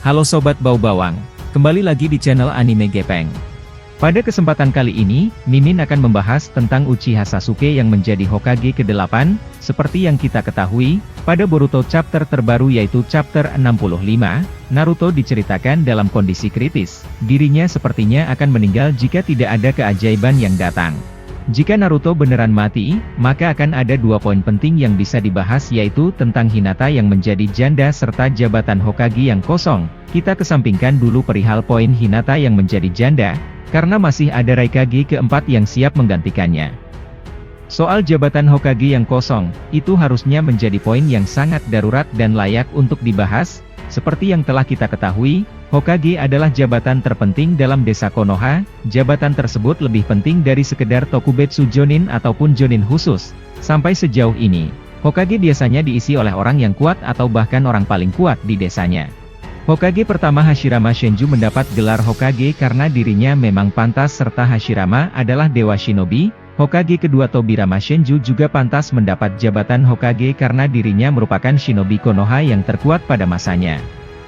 Halo Sobat Bau Bawang, kembali lagi di channel Anime Gepeng. Pada kesempatan kali ini, Mimin akan membahas tentang Uchiha Sasuke yang menjadi Hokage ke-8, seperti yang kita ketahui, pada Boruto chapter terbaru yaitu chapter 65, Naruto diceritakan dalam kondisi kritis, dirinya sepertinya akan meninggal jika tidak ada keajaiban yang datang. Jika Naruto beneran mati, maka akan ada dua poin penting yang bisa dibahas yaitu tentang Hinata yang menjadi janda serta jabatan Hokage yang kosong. Kita kesampingkan dulu perihal poin Hinata yang menjadi janda, karena masih ada Raikage keempat yang siap menggantikannya. Soal jabatan Hokage yang kosong, itu harusnya menjadi poin yang sangat darurat dan layak untuk dibahas, seperti yang telah kita ketahui, Hokage adalah jabatan terpenting dalam desa Konoha, jabatan tersebut lebih penting dari sekedar Tokubetsu Jonin ataupun Jonin khusus. Sampai sejauh ini, Hokage biasanya diisi oleh orang yang kuat atau bahkan orang paling kuat di desanya. Hokage pertama Hashirama Shenju mendapat gelar Hokage karena dirinya memang pantas serta Hashirama adalah dewa shinobi, Hokage kedua Tobirama Shenju juga pantas mendapat jabatan Hokage karena dirinya merupakan shinobi Konoha yang terkuat pada masanya.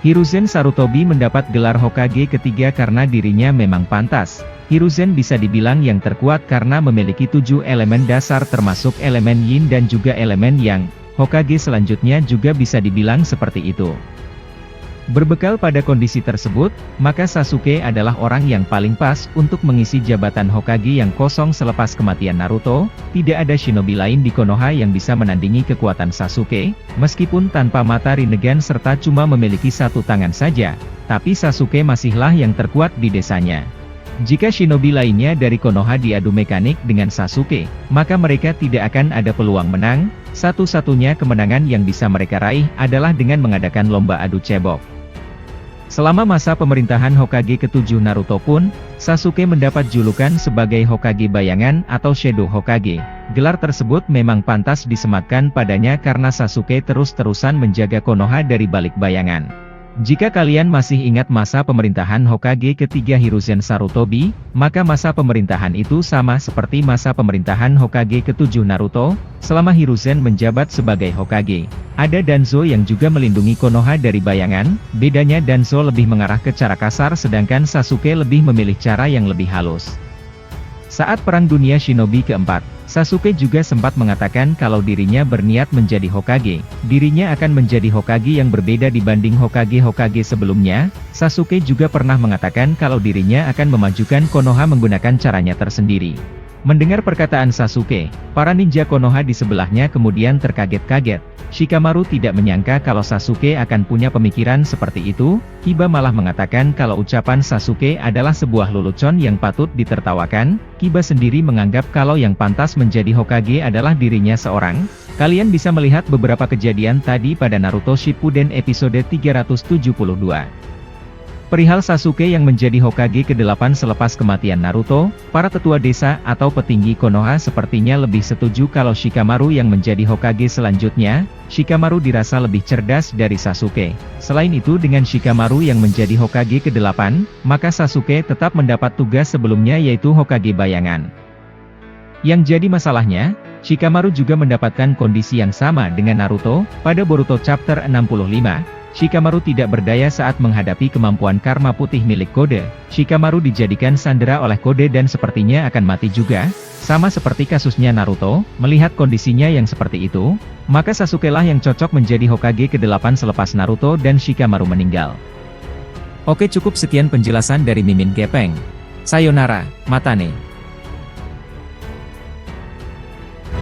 Hiruzen Sarutobi mendapat gelar Hokage ketiga karena dirinya memang pantas. Hiruzen bisa dibilang yang terkuat karena memiliki tujuh elemen dasar termasuk elemen Yin dan juga elemen Yang. Hokage selanjutnya juga bisa dibilang seperti itu. Berbekal pada kondisi tersebut, maka Sasuke adalah orang yang paling pas untuk mengisi jabatan Hokage yang kosong selepas kematian Naruto, tidak ada shinobi lain di Konoha yang bisa menandingi kekuatan Sasuke, meskipun tanpa mata Rinnegan serta cuma memiliki satu tangan saja, tapi Sasuke masihlah yang terkuat di desanya. Jika shinobi lainnya dari Konoha diadu mekanik dengan Sasuke, maka mereka tidak akan ada peluang menang, satu-satunya kemenangan yang bisa mereka raih adalah dengan mengadakan lomba adu cebok. Selama masa pemerintahan Hokage ketujuh Naruto pun, Sasuke mendapat julukan sebagai Hokage Bayangan atau Shadow Hokage. Gelar tersebut memang pantas disematkan padanya karena Sasuke terus-terusan menjaga Konoha dari balik bayangan. Jika kalian masih ingat masa pemerintahan Hokage ketiga Hiruzen Sarutobi, maka masa pemerintahan itu sama seperti masa pemerintahan Hokage ketujuh Naruto, selama Hiruzen menjabat sebagai Hokage. Ada Danzo yang juga melindungi Konoha dari bayangan, bedanya Danzo lebih mengarah ke cara kasar sedangkan Sasuke lebih memilih cara yang lebih halus. Saat Perang Dunia Shinobi keempat, Sasuke juga sempat mengatakan kalau dirinya berniat menjadi Hokage. Dirinya akan menjadi Hokage yang berbeda dibanding Hokage-Hokage sebelumnya. Sasuke juga pernah mengatakan kalau dirinya akan memajukan Konoha menggunakan caranya tersendiri. Mendengar perkataan Sasuke, para ninja Konoha di sebelahnya kemudian terkaget-kaget. Shikamaru tidak menyangka kalau Sasuke akan punya pemikiran seperti itu, Kiba malah mengatakan kalau ucapan Sasuke adalah sebuah lelucon yang patut ditertawakan, Kiba sendiri menganggap kalau yang pantas menjadi Hokage adalah dirinya seorang. Kalian bisa melihat beberapa kejadian tadi pada Naruto Shippuden episode 372. Perihal Sasuke yang menjadi Hokage ke-8 selepas kematian Naruto, para tetua desa atau petinggi Konoha sepertinya lebih setuju kalau Shikamaru yang menjadi Hokage selanjutnya, Shikamaru dirasa lebih cerdas dari Sasuke. Selain itu dengan Shikamaru yang menjadi Hokage ke-8, maka Sasuke tetap mendapat tugas sebelumnya yaitu Hokage bayangan. Yang jadi masalahnya, Shikamaru juga mendapatkan kondisi yang sama dengan Naruto, pada Boruto chapter 65, Shikamaru tidak berdaya saat menghadapi kemampuan karma putih milik Kode. Shikamaru dijadikan sandera oleh Kode dan sepertinya akan mati juga. Sama seperti kasusnya Naruto, melihat kondisinya yang seperti itu, maka Sasuke lah yang cocok menjadi Hokage ke-8 selepas Naruto dan Shikamaru meninggal. Oke cukup sekian penjelasan dari Mimin Gepeng. Sayonara, Matane.